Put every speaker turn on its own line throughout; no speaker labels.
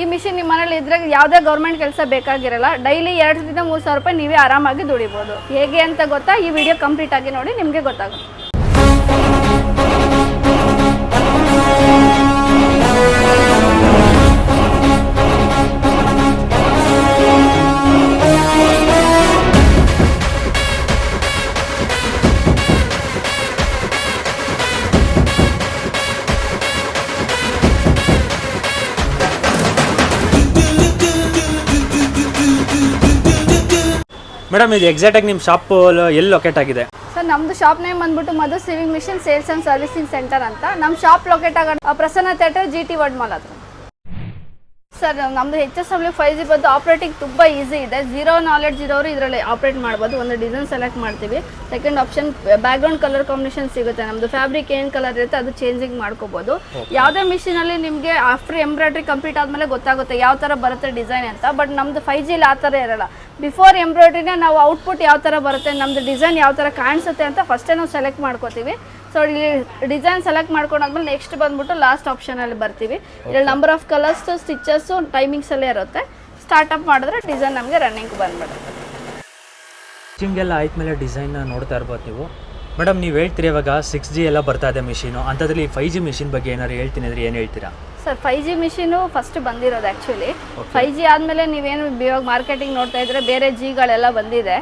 ಈ ಮಿಷಿನ್ ನಿಮ್ಮ ಮನೇಲಿ ಇದ್ರೆ ಯಾವುದೇ ಗೌರ್ಮೆಂಟ್ ಕೆಲಸ ಬೇಕಾಗಿರಲ್ಲ ಡೈಲಿ ಎರಡರಿಂದ ಮೂರು ಸಾವಿರ ರೂಪಾಯಿ ನೀವೇ ಆರಾಮಾಗಿ ದುಡಿಬೋದು. ಹೇಗೆ ಅಂತ ಗೊತ್ತಾ? ಈ ವಿಡಿಯೋ ಕಂಪ್ಲೀಟ್ ಆಗಿ ನೋಡಿ, ನಿಮಗೆ ಗೊತ್ತಾಗುತ್ತೆ.
ಮೇಡಮ್, ಇದು ಎಕ್ಸಾಕ್ಟಾಗಿ ನಿಮ್ಮ ಶಾಪ್ ಎಲ್ಲಿ ಲೊಕೇಟ್ ಆಗಿದೆ?
ಸರ್, ನಮ್ದು ಶಾಪ್ ನೇಮ್ ಬಂದ್ಬಿಟ್ಟು Madhu sewing machine sales and servicing center ಅಂತ. ನಮ್ಮ ಶಾಪ್ ಲೊಕೇಟ್ ಆಗೋ Prasanna theatre G T world mall ಹತ್ರ ಸರ್ ನಮ್ದು H S W five G ಬಂದು ಆಪ್ರೇಟಿಂಗ್ ತುಂಬ ಈಸಿ ಇದೆ. ಜೀರೋ ನಾಲೆಡ್ಜ್ ಇರೋರು ಇದರಲ್ಲಿ ಆಪ್ರೇಟ್ ಮಾಡ್ಬೋದು. ಒಂದು ಡಿಸೈನ್ ಸೆಲೆಕ್ಟ್ ಮಾಡ್ತೀವಿ. Second option background colour combination ಸಿಗುತ್ತೆ. ನಮ್ಮದು ಫ್ಯಾಬ್ರಿಕ್ ಏನು ಕಲರ್ ಇರುತ್ತೆ ಅದು ಚೇಂಜಿಂಗ್ ಮಾಡ್ಕೋಬೋದು. ಯಾವುದೇ ಮಿಷಿನಲ್ಲಿ ನಿಮಗೆ ಆಫ್ಟರ್ ಎಂಬ್ರಾಯ್ಡ್ರಿ ಕಂಪ್ಲೀಟ್ ಆದಮೇಲೆ ಗೊತ್ತಾಗುತ್ತೆ ಯಾವ ಥರ ಬರುತ್ತೆ ಡಿಸೈನ್ ಅಂತ. ಬಟ್ ನಮ್ಮದು ಫೈವ್ ಜಿಲಿ ಆ ಥರ ಇರಲ್ಲ. ಬಿಫೋರ್ ಎಂಬ್ರಾಯ್ಡ್ರಿನೇ ನಾವು ಔಟ್ಪುಟ್ ಯಾವ ಥರ ಬರುತ್ತೆ ನಮ್ಮದು ಡಿಸೈನ್ ಯಾವ ಥರ ಕಾಣಿಸುತ್ತೆ ಅಂತ ಫಸ್ಟೇ ನಾವು ಸೆಲೆಕ್ಟ್ ಮಾಡ್ಕೋತೀವಿ. ಸೊ ಇಲ್ಲಿ ಡಿಸೈನ್ ಸೆಲೆಕ್ಟ್ ಮಾಡ್ಕೊಂಡಾದ್ಮೇಲೆ ನೆಕ್ಸ್ಟ್ ಬಂದ್ಬಿಟ್ಟು ಲಾಸ್ಟ್ ಆಪ್ಷನಲ್ಲಿ ಬರ್ತೀವಿ. ಇಲ್ಲಿ number of colours stitches timings ಎಲ್ಲ ಇರುತ್ತೆ. ಸ್ಟಾರ್ಟಪ್ ಮಾಡಿದ್ರೆ ಡಿಸೈನ್ ನಮಗೆ ರನ್ನಿಂಗ್ ಬಂದ್ಬಿಡುತ್ತೆ.
ಸ್ಟಿಚಿಂಗ್ ಎಲ್ಲ ಮೇಲೆ ಡಿಸೈನ್ ನೋಡ್ತಾ ಇರ್ಬೋದು ನೀವು. ಮೇಡಮ್ ನೀವು ಹೇಳ್ತೀರಿ ಇವಾಗ ಸಿಕ್ಸ್ ಜಿ ಎಲ್ಲ ಬರ್ತಾ ಇದೆ ಮಿಷಿನು ಅಂಥದ್ರಲ್ಲಿ ಫೈವ್ ಜಿ ಮಿಷಿನ್ ಬಗ್ಗೆ ಏನಾದ್ರು ಹೇಳ್ತೀನಿ ಅಂದರೆ ಏನು ಹೇಳ್ತೀರಾ?
Sir five G machine first ಬಂದಿರೋದು ಆ್ಯಕ್ಚುಲಿ ಫೈವ್ ಜಿ ಆದಮೇಲೆ ನೀವೇನು ಇವಾಗ ಮಾರ್ಕೆಟಿಂಗ್ ನೋಡ್ತಾ ಇದ್ರೆ ಬೇರೆ ಜಿಗಳೆಲ್ಲ ಬಂದಿದೆ.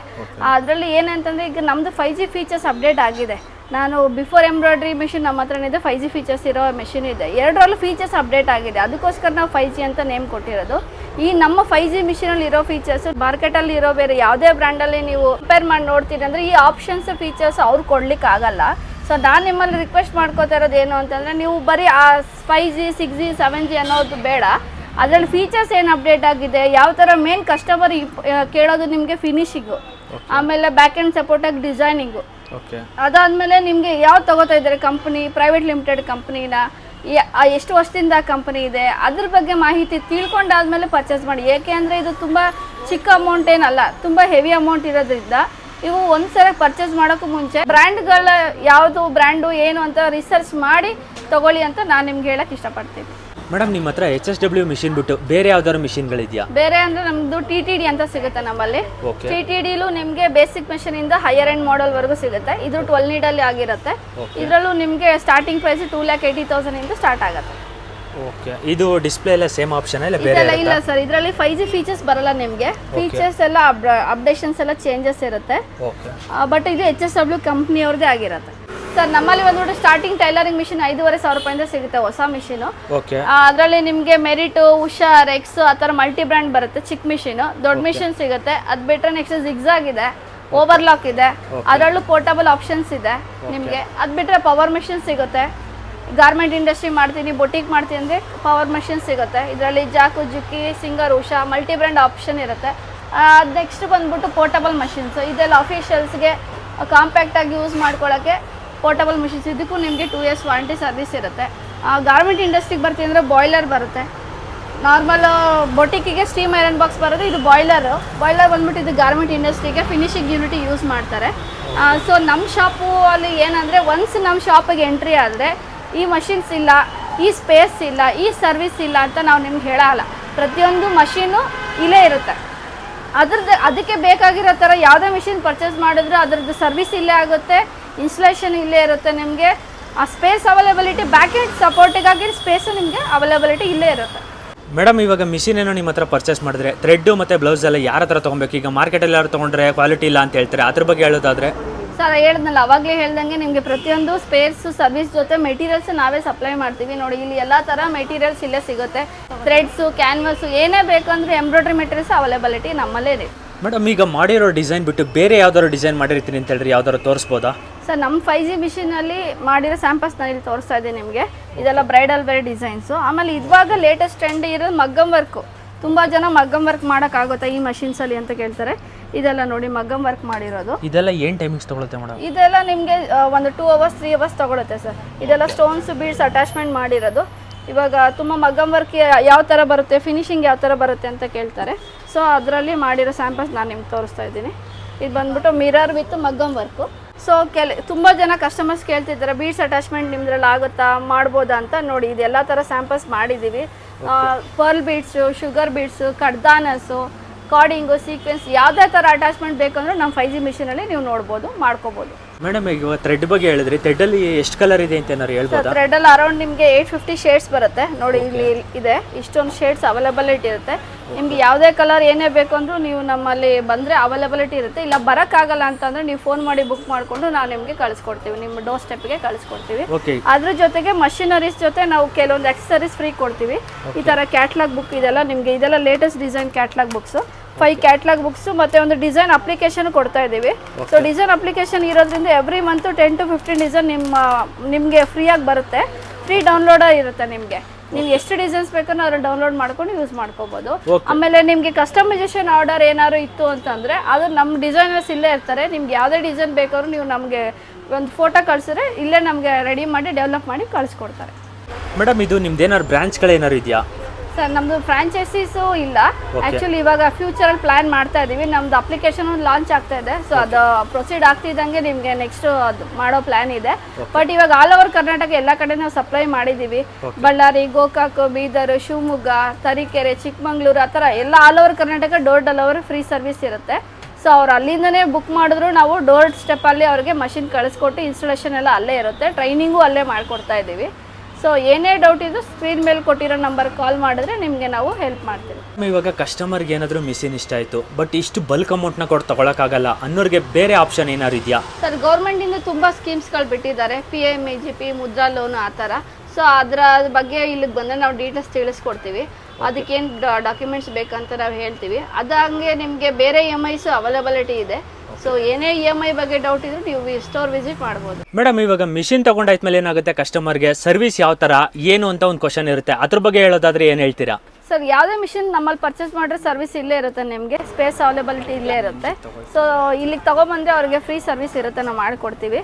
ಅದರಲ್ಲಿ ಏನಂತಂದರೆ ಈಗ ನಮ್ಮದು ಫೈವ್ ಜಿ ಫೀಚರ್ಸ್ ಅಪ್ಡೇಟ್ ಆಗಿದೆ. ನಾನು ಬಿಫೋರ್ ಎಂಬ್ರಾಯ್ಡ್ರಿ ಮಿಷಿನ್ ನಮ್ಮ ಹತ್ರನೇ ಇದೆ ಫೈ ಜಿ ಫೀಚರ್ಸ್ ಇರೋ ಮೆಷಿನ್ ಇದೆ. ಎರಡರಲ್ಲೂ ಫೀಚರ್ಸ್ ಅಪ್ಡೇಟ್ ಆಗಿದೆ. ಅದಕ್ಕೋಸ್ಕರ ನಾವು ಫೈ ಜಿ ಅಂತ ನೇಮ್ ಕೊಟ್ಟಿರೋದು. ಈ ನಮ್ಮ ಫೈ ಜಿ ಮಿಷಿನಲ್ಲಿ ಇರೋ ಫೀಚರ್ಸ್ ಮಾರ್ಕೆಟಲ್ಲಿ ಇರೋ ಬೇರೆ ಯಾವುದೇ ಬ್ರ್ಯಾಂಡಲ್ಲಿ ನೀವು ಕಂಪೇರ್ ಮಾಡಿ ನೋಡ್ತೀರಿ ಅಂದರೆ ಈ ಆಪ್ಷನ್ಸ್ ಫೀಚರ್ಸ್ ಅವ್ರು ಕೊಡ್ಲಿಕ್ಕೆ ಆಗಲ್ಲ. ಸೊ ನಾನು ನಿಮ್ಮಲ್ಲಿ ರಿಕ್ವೆಸ್ಟ್ ಮಾಡ್ಕೋತಾ ಇರೋದು ಏನು ಅಂತಂದರೆ, ನೀವು ಬರೀ ಆ five G six G seven G ಅನ್ನೋದು ಬೇಡ. ಅದರಲ್ಲಿ ಫೀಚರ್ಸ್ ಏನು ಅಪ್ಡೇಟ್ ಆಗಿದೆ ಯಾವ ಥರ ಮೇನ್ ಕಸ್ಟಮರ್ ಕೇಳೋದು ನಿಮಗೆ ಫಿನಿಶಿಂಗು ಆಮೇಲೆ ಬ್ಯಾಕ್ ಆ್ಯಂಡ್ ಸಪೋರ್ಟಾಗಿ ಡಿಸೈನಿಂಗು ಅದಾದ್ಮೇಲೆ ನಿಮಗೆ ಯಾವ್ದು ತಗೋತಾ ಇದ್ದಾರೆ ಕಂಪ್ನಿ ಪ್ರೈವೇಟ್ ಲಿಮಿಟೆಡ್ ಕಂಪ್ನಿನ ಎಷ್ಟು ವರ್ಷದಿಂದ ಕಂಪನಿ ಇದೆ? ಅದ್ರ ಬಗ್ಗೆ ಮಾಹಿತಿ ತಿಳ್ಕೊಂಡಾದ್ಮೇಲೆ ಪರ್ಚೇಸ್ ಮಾಡಿ. ಏಕೆ ಅಂದರೆ ಇದು ತುಂಬ ಚಿಕ್ಕ ಅಮೌಂಟ್ ಏನಲ್ಲ ತುಂಬಾ ಹೆವಿ ಅಮೌಂಟ್ ಇರೋದ್ರಿಂದ ಇವು ಒಂದ್ಸಲ ಪರ್ಚೇಸ್ ಮಾಡೋಕ್ಕೂ ಮುಂಚೆ ಬ್ರ್ಯಾಂಡ್ಗಳ ಯಾವುದು ಬ್ರ್ಯಾಂಡು ಏನು ಅಂತ ರಿಸರ್ಚ್ ಮಾಡಿ ತಗೊಳ್ಳಿ ಅಂತ ನಾನು ನಿಮ್ಗೆ ಹೇಳಕ್ಕೆ ಇಷ್ಟಪಡ್ತೀನಿ.
ಮೇಡಮ್ ನಿಮ್ಮ ಹತ್ರ ಎಚ್ ಎಸ್ ಡಬ್ಲ್ಯೂ ಮಿಷಿನ್ ಬಿಟ್ಟು ಬೇರೆ ಯಾವ್ದಾದ್ರು ಮಿಷಿನ್ಗಳಿದೆಯಾ
ಬೇರೆ ಅಂದ್ರೆ ನಮ್ದು ಟಿ ಟಿ ಡಿ ಅಂತ ಸಿಗುತ್ತೆ ನಮ್ಮಲ್ಲಿ. ಟಿ ಟಿ ಡಿಲೂ ನಿಮಗೆ ಬೇಸಿಕ್ ಮೆಷಿನ್ ಇಂದ ಹೈಯರ್ ಎಂಡ್ ಮಾಡೆಲ್ ವರೆಗೂ ಸಿಗುತ್ತೆ. ಇದು ಟ್ವೆಲ್ ನೀಡಲ್ಲಿ ಆಗಿರುತ್ತೆ. ಇದರಲ್ಲೂ ನಿಮಗೆ starting price two lakh eighty thousand ಇಂದ ಸ್ಟಾರ್ಟ್ ಆಗುತ್ತೆ.
ಓಕೆ ಇದು ಡಿಸ್ಪ್ಲೇ ಎಲ್ಲ ಸೇಮ್ ಆಪ್ಷನ್ ಇಲ್ಲ ಬೇರೆ
ಇದೆಲ್ಲ ಇಲ್ಲ ಸರ್ ಇದರಲ್ಲಿ ಫೈವ್ ಜಿ ಫೀಚರ್ಸ್ ಬರಲ್ಲ ನಿಮಗೆ. ಫೀಚರ್ಸ್ ಎಲ್ಲ ಅಪ್ಡೇಷನ್ಸ್ ಎಲ್ಲ ಚೇಂಜಸ್ ಇರುತ್ತೆ.
ಓಕೆ
ಬಟ್ ಇದು ಎಚ್ ಎಸ್ ಡಬ್ಲ್ಯೂ ಕಂಪ್ನಿಯವ್ರದ್ದೇ ಆಗಿರುತ್ತೆ. ಸರ್ ನಮ್ಮಲ್ಲಿ ಬಂದ್ಬಿಟ್ಟು ಸ್ಟಾರ್ಟಿಂಗ್ ಟೈಲರಿಂಗ್ ಮಿಷಿನ್ ಐದೂವರೆ ಸಾವಿರ ರೂಪಾಯಿಂದ ಸಿಗುತ್ತೆ ಹೊಸ ಮಿಷಿನ್
ಓಕೆ
ಅದರಲ್ಲಿ ನಿಮಗೆ ಮೆರಿಟ್ ಉಷಾ ರೆಕ್ಸ್ ಆ ಥರ ಮಲ್ಟಿ ಬ್ರ್ಯಾಂಡ್ ಬರುತ್ತೆ ಚಿಕ್ಕ ಮಿಷಿನ್ ದೊಡ್ಡ ಮಿಷಿನ್ ಸಿಗುತ್ತೆ. ಅದು ಬಿಟ್ರೆ ನೆಕ್ಸ್ಟ್ ಜಿಗ್ಸಾಗ್ ಇದೆ ಓವರ್ಲಾಕ್ ಇದೆ. ಅದರಲ್ಲೂ ಪೋರ್ಟಬಲ್ ಆಪ್ಷನ್ಸ್ ಇದೆ ನಿಮಗೆ. ಅದು ಬಿಟ್ಟರೆ ಪವರ್ ಮಿಷಿನ್ ಸಿಗುತ್ತೆ. ಗಾರ್ಮೆಂಟ್ ಇಂಡಸ್ಟ್ರಿ ಮಾಡ್ತೀನಿ ಬೊಟಿಕ್ ಮಾಡ್ತೀನಿ ಅಂದರೆ ಪವರ್ ಮಿಷಿನ್ ಸಿಗುತ್ತೆ. ಇದರಲ್ಲಿ jack Juki Singer Usha multi brand option ಇರುತ್ತೆ. ಅದು ನೆಕ್ಸ್ಟ್ ಬಂದ್ಬಿಟ್ಟು ಪೋರ್ಟಬಲ್ ಮಷಿನ್ಸ್ ಇದೆಲ್ಲ ಅಫಿಷಿಯಲ್ಸ್ಗೆ ಕಾಂಪ್ಯಾಕ್ಟಾಗಿ ಯೂಸ್ ಮಾಡ್ಕೊಳ್ಳೋಕ್ಕೆ ಪೋರ್ಟಬಲ್ ಮಿಷಿನ್ಸ್ ಇದಕ್ಕೂ ನಿಮಗೆ ಟೂ ಇಯರ್ಸ್ ವಾರಂಟಿ ಸರ್ವಿಸ್ ಇರುತ್ತೆ. ಗಾರ್ಮೆಂಟ್ ಇಂಡಸ್ಟ್ರಿಗೆ ಬರ್ತೀನಿ ಅಂದರೆ ಬಾಯ್ಲರ್ ಬರುತ್ತೆ. ನಾರ್ಮಲ್ ಬೊಟಿಕಿಗೆ ಸ್ಟೀಮ್ ಐರನ್ ಬಾಕ್ಸ್ ಬರೋದು, ಇದು ಬಾಯ್ಲರು ಬಾಯ್ಲರ್ ಬಂದ್ಬಿಟ್ಟು ಇದು ಗಾರ್ಮೆಂಟ್ ಇಂಡಸ್ಟ್ರಿಗೆ ಫಿನಿಶಿಂಗ್ ಯೂನಿಟಿ ಯೂಸ್ ಮಾಡ್ತಾರೆ. ಸೊ ನಮ್ಮ ಶಾಪು ಅಲ್ಲಿ ಏನಂದರೆ ಒನ್ಸ್ ನಮ್ಮ ಶಾಪಿಗೆ ಎಂಟ್ರಿ ಆದರೆ ಈ ಮಷಿನ್ಸ್ ಇಲ್ಲ, ಈ ಸ್ಪೇಸ್ ಇಲ್ಲ, ಈ ಸರ್ವಿಸ್ ಇಲ್ಲ ಅಂತ ನಾವು ನಿಮ್ಗೆ ಹೇಳಲ್ಲ. ಪ್ರತಿಯೊಂದು ಮಷೀನು ಇಲ್ಲೇ ಇರುತ್ತೆ. ಅದ್ರದ್ದು, ಅದಕ್ಕೆ ಬೇಕಾಗಿರೋ ಥರ ಯಾವುದೇ ಮಿಷಿನ್ ಪರ್ಚೇಸ್ ಮಾಡಿದ್ರೆ ಅದ್ರದ್ದು ಸರ್ವಿಸ್ ಇಲ್ಲೇ ಆಗುತ್ತೆ. ಇನ್ಸ್ಟಾಲೇಷನ್ ಇಲ್ಲೇ ಇರುತ್ತೆ ನಿಮಗೆ. ಆ ಸ್ಪೇಸ್ ಅವೈಲಬಿಲಿಟಿ ಬ್ಯಾಕೆಟ್ ಸಪೋರ್ಟಿಗಾಗಿ ಸ್ಪೇಸು ನಿಮಗೆ ಅವೈಲಬಿಲಿಟಿ ಇಲ್ಲೇ ಇರುತ್ತೆ.
ಮೇಡಮ್ ಇವಾಗ ಮಿಷಿನ್ ಏನೋ ನಿಮ್ಮ ಹತ್ರ ಪರ್ಚೇಸ್ ಮಾಡಿದ್ರೆ ಥ್ರೆಡ್ ಮತ್ತು ಬ್ಲೌಸ್ ಎಲ್ಲ ಯಾರ ಹತ್ರ ತೊಗೊಬೇಕು? ಈಗ ಮಾರ್ಕೆಟಲ್ಲಿ ಯಾರು ತೊಗೊಂಡ್ರೆ ಕ್ವಾಲಿಟಿ ಇಲ್ಲ ಅಂತ ಹೇಳ್ತಾರೆ? ಅದ್ರ ಬಗ್ಗೆ ಹೇಳೋದಾದ್ರೆ?
ಸರ್ ಹೇಳಿದ್ನಲ್ಲ ಅವಾಗಲೇ ಹೇಳ್ದಂಗೆ ನಿಮಗೆ ಪ್ರತಿಯೊಂದು ಸ್ಪೇರ್ಸ್ ಸರ್ವಿಸ್ ಜೊತೆ ಮೆಟೀರಿಯಲ್ಸ್ ನಾವೇ ಸಪ್ಲೈ ಮಾಡ್ತೀವಿ. ನೋಡಿ ಇಲ್ಲಿ ಎಲ್ಲ ಥರ ಮೆಟೀರಿಯಲ್ಸ್ ಇಲ್ಲೇ ಸಿಗುತ್ತೆ. ಥ್ರೆಡ್ಸು ಕ್ಯಾನ್ವಸ್ಸು ಏನೇ ಬೇಕಂದ್ರೆ ಎಂಬ್ರಾಯ್ಡ್ರಿ ಮೆಟೀರಿಯಲ್ಸ್ ಅವೈಲಬಿಲಿಟಿ ನಮ್ಮಲ್ಲೇ ಇದೆ.
ಮೇಡಮ್ ಈಗ ಮಾಡಿರೋ ಡಿಸೈನ್ ಬಿಟ್ಟು ಬೇರೆ ಯಾವ್ದಾರು ಡಿಸೈನ್ ಮಾಡಿರ್ತೀನಿ ಅಂತ ಹೇಳ್ರಿ ಯಾವ್ದಾದ್ರು ತೋರಿಸ್ಬೋದಾ?
ಸರ್ ನಮ್ಮ ಫೈವ್ ಜಿ ಮಿಷಿನಲ್ಲಿ ಮಾಡಿರೋ ಸ್ಯಾಂಪಲ್ಸ್ ನಾನು ಇಲ್ಲಿ ತೋರಿಸ್ತಾ ಇದ್ದೀನಿ ನಿಮಗೆ. ಇದೆಲ್ಲ ಬ್ರೈಡಲ್ ವೇರ್ ಡಿಸೈನ್ಸು ಆಮೇಲೆ ಇವಾಗ ಲೇಟೆಸ್ಟ್ ಟ್ರೆಂಡ್ ಇರೋದು ಮಗ್ಗಮ್ ವರ್ಕು ತುಂಬ ಜನ ಮಗ್ಗಮ್ ವರ್ಕ್ ಮಾಡೋಕ್ಕಾಗುತ್ತಾ ಈ ಮಷಿನ್ಸಲ್ಲಿ ಅಂತ ಕೇಳ್ತಾರೆ. ಇದೆಲ್ಲ ನೋಡಿ ಮಗ್ಗಮ್ ವರ್ಕ್ ಮಾಡಿರೋದು.
ಇದೆಲ್ಲ ಏನು ಟೈಮಿಂಗ್ಸ್ ತೊಗೊಳುತ್ತೆ ಮೇಡಮ್?
ಇದೆಲ್ಲ ನಿಮಗೆ ಒಂದು ಟೂ ಅವರ್ಸ್ ತ್ರೀ ಅವರ್ಸ್ ತಗೊಳುತ್ತೆ ಸರ್. ಇದೆಲ್ಲ ಸ್ಟೋನ್ಸ್ ಬೀಡ್ಸ್ ಅಟ್ಯಾಚ್ಮೆಂಟ್ ಮಾಡಿರೋದು. ಇವಾಗ ತುಂಬ ಮಗ್ಗಮ್ ವರ್ಕ್ ಯಾವ ಥರ ಬರುತ್ತೆ ಫಿನಿಶಿಂಗ್ ಯಾವ ಥರ ಬರುತ್ತೆ ಅಂತ ಕೇಳ್ತಾರೆ. ಸೊ ಅದರಲ್ಲಿ ಮಾಡಿರೋ ಸ್ಯಾಂಪಲ್ಸ್ ನಾನು ನಿಮ್ಗೆ ತೋರಿಸ್ತಾ ಇದ್ದೀನಿ. ಇದು ಬಂದ್ಬಿಟ್ಟು mirror with maggam work so ಕೆಲ ತುಂಬ ಜನ ಕಸ್ಟಮರ್ಸ್ ಕೇಳ್ತಿದ್ದಾರೆ ಬೀಡ್ಸ್ ಅಟ್ಯಾಚ್ಮೆಂಟ್ ನಿಮ್ದ್ರಲ್ಲಿ ಆಗುತ್ತಾ ಮಾಡ್ಬೋದಾ ಅಂತ ನೋಡಿ ಇದೆಲ್ಲ ಥರ ಸ್ಯಾಂಪಲ್ಸ್ ಮಾಡಿದ್ದೀವಿ ಪರ್ಲ್ ಬೀಡ್ಸು ಶುಗರ್ ಬೀಡ್ಸು ಕಡ್ದಾನಸು ಕಾರ್ಡಿಂಗು ಸೀಕ್ವೆನ್ಸ್ ಯಾವುದೇ ಥರ ಅಟ್ಯಾಚ್ಮೆಂಟ್ ಬೇಕಂದ್ರೂ ನಮ್ಮ ಫೈ ಜಿ ಮಿಷಿನಲ್ಲಿ ನೀವು ನೋಡ್ಬೋದು ಮಾಡ್ಕೋಬೋದು.
ಮೇಡಮ್ ಈಗ ಥ್ರೆಡ್ ಬಗ್ಗೆ ಹೇಳಿದ್ರಿ. ಥ್ರೆಡ್ಡಲ್ಲಿ ಎಷ್ಟು ಕಲರ್ ಇದೆ ಅಂತ ಏನಾದ್ರು ಹೇಳ್ಬೋದಾ?
ಥ್ರೆಡಲ್ಲಿ ಅರೌಂಡ್ ನಿಮಗೆ ಏಟ್ ಫಿಫ್ಟಿ ಶೇಡ್ಸ್ ಬರುತ್ತೆ. ನೋಡಿ ಇಲ್ಲಿ ಇದೆ. ಇಷ್ಟೊಂದು ಶೇಡ್ಸ್ ಅವೈಲಬಿಲಿಟಿ ಇರುತ್ತೆ. ನಿಮ್ಗೆ ಯಾವುದೇ ಕಲರ್ ಏನೇ ಬೇಕು ಅಂದ್ರೂ ನೀವು ನಮ್ಮಲ್ಲಿ ಬಂದರೆ ಅವೈಲಬಿಲಿಟಿ ಇರುತ್ತೆ. ಇಲ್ಲ ಬರೋಕ್ಕಾಗಲ್ಲ ಅಂತಂದ್ರೆ ನೀವು ಫೋನ್ ಮಾಡಿ ಬುಕ್ ಮಾಡಿಕೊಂಡು ನಾವು ನಿಮಗೆ ಕಳಿಸ್ಕೊಡ್ತೀವಿ. ನಿಮ್ಮ ಡೋರ್ ಸ್ಟೆಪ್ಗೆ ಕಳಿಸ್ಕೊಡ್ತೀವಿ. ಅದ್ರ ಜೊತೆಗೆ ಮಷಿನರೀಸ್ ಜೊತೆ ನಾವು ಕೆಲವೊಂದು ಎಕ್ಸಸರೀಸ್ ಫ್ರೀ ಕೊಡ್ತೀವಿ. ಈ ಥರ ಕ್ಯಾಟ್ಲಾಗ್ ಬುಕ್ ಇದೆಲ್ಲ ನಿಮಗೆ ಇದೆಲ್ಲ latest design catalogue books five catalogue books ಮತ್ತು ಒಂದು ಡಿಸೈನ್ ಅಪ್ಲಿಕೇಶನ್ ಕೊಡ್ತಾ ಇದ್ದೀವಿ. ಸೊ ಡಿಸೈನ್ ಅಪ್ಲಿಕೇಶನ್ ಇರೋದ್ರಿಂದ every month ten to fifteen design ನಿಮ್ಮ ನಿಮಗೆ ಫ್ರೀಯಾಗಿ ಬರುತ್ತೆ. ಫ್ರೀ ಡೌನ್ಲೋಡ್ ಇರುತ್ತೆ ನಿಮಗೆ. ನೀವು ಎಷ್ಟು ಡಿಸೈನ್ಸ್ ಬೇಕನ್ನೋ ಅದ್ರ ಡೌನ್ಲೋಡ್ ಮಾಡ್ಕೊಂಡು ಯೂಸ್ ಮಾಡ್ಕೋಬೋದು. ಆಮೇಲೆ ನಿಮಗೆ ಕಸ್ಟಮೈಸೇಷನ್ ಆರ್ಡರ್ ಏನಾದ್ರು ಇತ್ತು ಅಂತಂದರೆ ಅದು ನಮ್ಮ ಡಿಸೈನರ್ಸ್ ಇಲ್ಲೇ ಇರ್ತಾರೆ. ನಿಮ್ಗೆ ಯಾವುದೇ ಡಿಸೈನ್ ಬೇಕಾದ್ರೂ ನೀವು ನಮಗೆ ಒಂದು ಫೋಟೋ ಕಳಿಸಿದ್ರೆ ಇಲ್ಲೇ ನಮಗೆ ರೆಡಿ ಮಾಡಿ ಡೆವಲಪ್ ಮಾಡಿ ಕಳಿಸ್ಕೊಡ್ತಾರೆ.
ಮೇಡಮ್ ಇದು ನಿಮ್ದು ಏನಾದ್ರು ಬ್ರಾಂಚ್ಗಳೇನಾದ್ರು ಇದೆಯಾ?
ಸರ್ ನಮ್ದು ಫ್ರಾಂಚೈಸೀಸು ಇಲ್ಲ. ಆ್ಯಕ್ಚುಲಿ ಇವಾಗ ಫ್ಯೂಚರಲ್ಲಿ ಪ್ಲ್ಯಾನ್ ಮಾಡ್ತಾ ಇದ್ದೀವಿ ನಮ್ದು ಅಪ್ಲಿಕೇಶನ್ ಲಾಂಚ್ ಆಗ್ತಾ ಇದೆ. ಸೊ ಅದು ಪ್ರೊಸೀಡ್ ಆಗ್ತಿದ್ದಂಗೆ ನಿಮಗೆ ನೆಕ್ಸ್ಟ್ ಅದು ಮಾಡೋ ಪ್ಲ್ಯಾನ್ ಇದೆ. ಬಟ್ ಇವಾಗ ಆಲ್ ಓವರ್ ಕರ್ನಾಟಕ ಎಲ್ಲ ಕಡೆ ನಾವು ಸಪ್ಲೈ ಮಾಡಿದ್ದೀವಿ ಬಳ್ಳಾರಿ ಗೋಕಾಕ್ ಬೀದರ್ ಶಿವಮೊಗ್ಗ ತರೀಕೆರೆ ಚಿಕ್ಕಮಂಗ್ಳೂರು ಆ ಥರ ಎಲ್ಲ all over Karnataka door delivery free service ಇರುತ್ತೆ. ಸೊ ಅವ್ರು ಅಲ್ಲಿಂದನೇ ಬುಕ್ ಮಾಡಿದ್ರು ನಾವು ಡೋರ್ ಸ್ಟೆಪ್ಪಲ್ಲಿ ಅವ್ರಿಗೆ ಮಷಿನ್ ಕಳಿಸ್ಕೊಟ್ಟು ಇನ್ಸ್ಟಾಲೇಷನ್ ಎಲ್ಲ ಅಲ್ಲೇ ಇರುತ್ತೆ. ಟ್ರೈನಿಂಗು ಅಲ್ಲೇ ಮಾಡಿಕೊಡ್ತಾ ಇದ್ದೀವಿ ಸೊ ಏನೇ ಡೌಟ್ ಇದ್ರೂ ಸ್ಕ್ರೀನ್ ಮೇಲೆ ಕೊಟ್ಟಿರೋ ನಂಬರ್ ಕಾಲ್ ಮಾಡಿದ್ರೆ ನಿಮಗೆ ನಾವು ಹೆಲ್ಪ್ ಮಾಡ್ತೀವಿ.
ಇವಾಗ ಕಸ್ಟಮರ್ಗೆ ಏನಾದರೂ ಮಿಷಿನ್ ಇಷ್ಟ ಆಯಿತು ಬಟ್ ಇಷ್ಟು ಬಲ್ಕ್ ಅಮೌಂಟ್ನ ಕೊಟ್ಟು ತೊಗೊಳಕ್ಕಾಗಲ್ಲ. ಅನ್ನೋರಿಗೆ ಬೇರೆ ಆಪ್ಷನ್ ಏನಾದ್ರು ಇದೆಯಾ?
ಸರ್ ಗೌರ್ಮೆಂಟಿಂದ ತುಂಬ ಸ್ಕೀಮ್ಸ್ಗಳು ಬಿಟ್ಟಿದ್ದಾರೆ. P M E G P Mudra loan ಆ ಥರ. ಸೊ ಅದರ ಬಗ್ಗೆ ಇಲ್ಲಿಗೆ ಬಂದರೆ ನಾವು ಡೀಟೇಲ್ಸ್ ತಿಳಿಸ್ಕೊಡ್ತೀವಿ. ಅದಕ್ಕೇನು ಡಾಕ್ಯುಮೆಂಟ್ಸ್ ಬೇಕಂತ ನಾವು ಹೇಳ್ತೀವಿ. ಅದಂಗೆ ನಿಮಗೆ ಬೇರೆ ಇ ಎಂ ಐಸು ಅವೈಲಬಿಲಿಟಿ ಇದೆ. ಸೊ ಏನೇ ಇ ಎಂ ಐ ಬಗ್ಗೆ ಡೌಟ್ ಇದ್ರೂ ನೀವು ಸ್ಟೋರ್ ವಿಸಿಟ್ ಮಾಡ್ಬೋದು.
ಮೇಡಮ್ ಇವಾಗ ಮಿಷಿನ್ ತಗೊಂಡಾದ್ಮೇಲೆ ಏನಾಗುತ್ತೆ ಕಸ್ಟಮರ್ಗೆ ಸರ್ವಿಸ್ ಯಾವ ತರ? ಏನು ಅಂತ ಒಂದು ಕ್ವಶನ್ ಇರುತ್ತೆ. ಅದ್ರ ಬಗ್ಗೆ ಹೇಳೋದಾದ್ರೆ ಏನು ಹೇಳ್ತೀರಾ?
ಸರ್ ಯಾವುದೇ ಮಿಷಿನ್ ನಮ್ಮಲ್ಲಿ ಪರ್ಚೇಸ್ ಮಾಡಿದ್ರೆ ಸರ್ವಿಸ್ ಇಲ್ಲೇ ಇರುತ್ತೆ ನಿಮಗೆ. ಸ್ಪೇಸ್ ಅವೈಲಬಿಲಿಟಿ ಇಲ್ಲೇ ಇರುತ್ತೆ. ಸೊ ಇಲ್ಲಿಗೆ ತಗೊಬಂದ್ರೆ ಅವ್ರಿಗೆ ಫ್ರೀ ಸರ್ವಿಸ್ ಇರುತ್ತೆ ನಾವು ಮಾಡಿಕೊಡ್ತೀವಿ.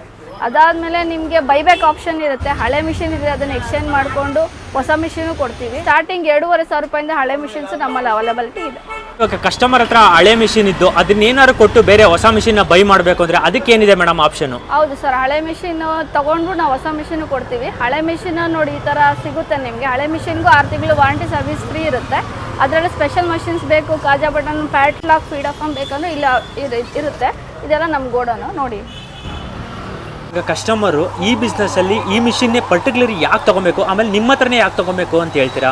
ಅದಾದಮೇಲೆ ನಿಮಗೆ ಬೈಬ್ಯಾಕ್ ಆಪ್ಷನ್ ಇರುತ್ತೆ. ಹಳೆ ಮಿಷಿನ್ ಇದೆ ಅದನ್ನು ಎಕ್ಸ್ಚೇಂಜ್ ಮಾಡಿಕೊಂಡು ಹೊಸ ಮಿಷಿನು ಕೊಡ್ತೀವಿ. ಸ್ಟಾರ್ಟಿಂಗ್ ಎರಡೂವರೆ ಸಾವಿರ ರೂಪಾಯಿಂದ ಹಳೆ ಮಿಷಿನ್ಸ್ ನಮ್ಮಲ್ಲಿ ಅವೈಲಬಿಲಿಟಿ ಇದೆ.
ಓಕೆ ಕಸ್ಟಮರ್ ಹತ್ರ ಹಳೆ ಮಿಷಿನ್ ಇದ್ದು ಅದನ್ನ ಏನಾದ್ರು ಕೊಟ್ಟು ಬೇರೆ ಹೊಸ ಮಿಷಿನ್ನ ಬೈ ಮಾಡಬೇಕು ಅಂದರೆ ಅದಕ್ಕೇನಿದೆ ಮೇಡಮ್ ಆಪ್ಷನ್
ಹೌದು ಸರ್ ಹಳೆ ಮಿಷಿನ್ ತಗೊಂಡು ನಾವು ಹೊಸ ಮಿಷಿನ್ ಕೊಡ್ತೀವಿ. ಹಳೆ ಮಿಷಿನ್ ನೋಡಿ ಈ ಥರ ಸಿಗುತ್ತೆ ನಿಮಗೆ. ಹಳೆ ಮಿಷಿನ್ಗೂ ಆರು ತಿಂಗಳು ವಾರಂಟಿ ಸರ್ವಿಸ್ ಫ್ರೀ ಇರುತ್ತೆ. ಅದರಲ್ಲಿ ಸ್ಪೆಷಲ್ ಮಷಿನ್ಸ್ ಬೇಕು ಕಾಜಾ ಬಟನ್ ಪ್ಯಾಟ್ ಲಾಕ್ ಫೀಡ್ ಆಫ್ ಬೇಕಂದ್ರೆ ಇಲ್ಲ ಇರು- ಇರುತ್ತೆ. ಇದೆಲ್ಲ ನಮ್ಮ ಗೋಡನು ನೋಡಿ.
ಈಗ ಕಸ್ಟಮರು ಈ ಬಿಸ್ನೆಸ್ಸಲ್ಲಿ ಈ ಮಿಷಿನ್ನೇ ಪರ್ಟಿಕ್ಯುಲರ್ ಯಾಕೆ ತೊಗೊಬೇಕು? ಆಮೇಲೆ ನಿಮ್ಮ ಹತ್ರನೇ ಯಾಕೆ ತೊಗೊಬೇಕು ಅಂತ ಹೇಳ್ತೀರಾ?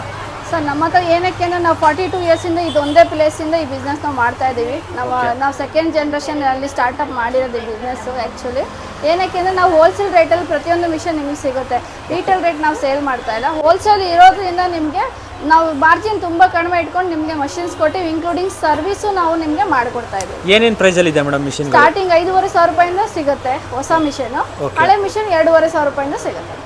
ಸರ್ ನಮ್ಮ ಹತ್ರ ಏನಕ್ಕೆ ಅಂದರೆ ನಾವು ಫಾರ್ಟಿ ಟು ಇಯರ್ಸಿಂದ ಇದೊಂದೇ ಪ್ಲೇಸಿಂದ ಈ ಬಿಸ್ನೆಸ್ ನಾವು ಮಾಡ್ತಾ ಇದ್ದೀವಿ. ನಾವು ನಾವು ಸೆಕೆಂಡ್ ಜನ್ರೇಷನಲ್ಲಿ ಸ್ಟಾರ್ಟಪ್ ಮಾಡಿರೋದು ಈ ಬಿಸ್ನೆಸ್ಸು ಆ್ಯಕ್ಚುಲಿ ಏನಕ್ಕೆ ಅಂದರೆ ನಾವು ಹೋಲ್ಸೇಲ್ ರೇಟಲ್ಲಿ ಪ್ರತಿಯೊಂದು ಮಿಷನ್ ನಿಮಗೆ ಸಿಗುತ್ತೆ. ರೀಟೇಲ್ ರೇಟ್ ನಾವು ಸೇಲ್ ಮಾಡ್ತಾ ಇಲ್ಲ. ಹೋಲ್ಸೇಲ್ ಇರೋದ್ರಿಂದ ನಿಮಗೆ ನಾವು ಮಾರ್ಜಿನ್ ತುಂಬಾ ಕಡಿಮೆ ಇಟ್ಕೊಂಡು ನಿಮಗೆ ಮಷಿನ್ಸ್ ಕೊಟ್ಟಿವಿ ಇನ್ಕ್ಲೂಡಿಂಗ್ ಸರ್ವಿಸ್ ನಾವು ನಿಮಗೆ ಮಾಡಿಕೊಡ್ತಾ ಇದ್ದೀವಿ.
ಏನೇನು ಪ್ರೈಸಲ್ಲಿದೆ ಮೇಡಮ್ ಮಿಷಿನ್
ಸ್ಟಾರ್ಟಿಂಗ್ ಐದೂವರೆ ಸಾವಿರ ರೂಪಾಯಿಂದ ಸಿಗುತ್ತೆ ಹೊಸ ಮಿಷನ್ ಹಳೆ ಮಿಷನ್ ಎರಡೂವರೆ ಸಾವಿರ ರೂಪಾಯಿಂದ ಸಿಗುತ್ತೆ.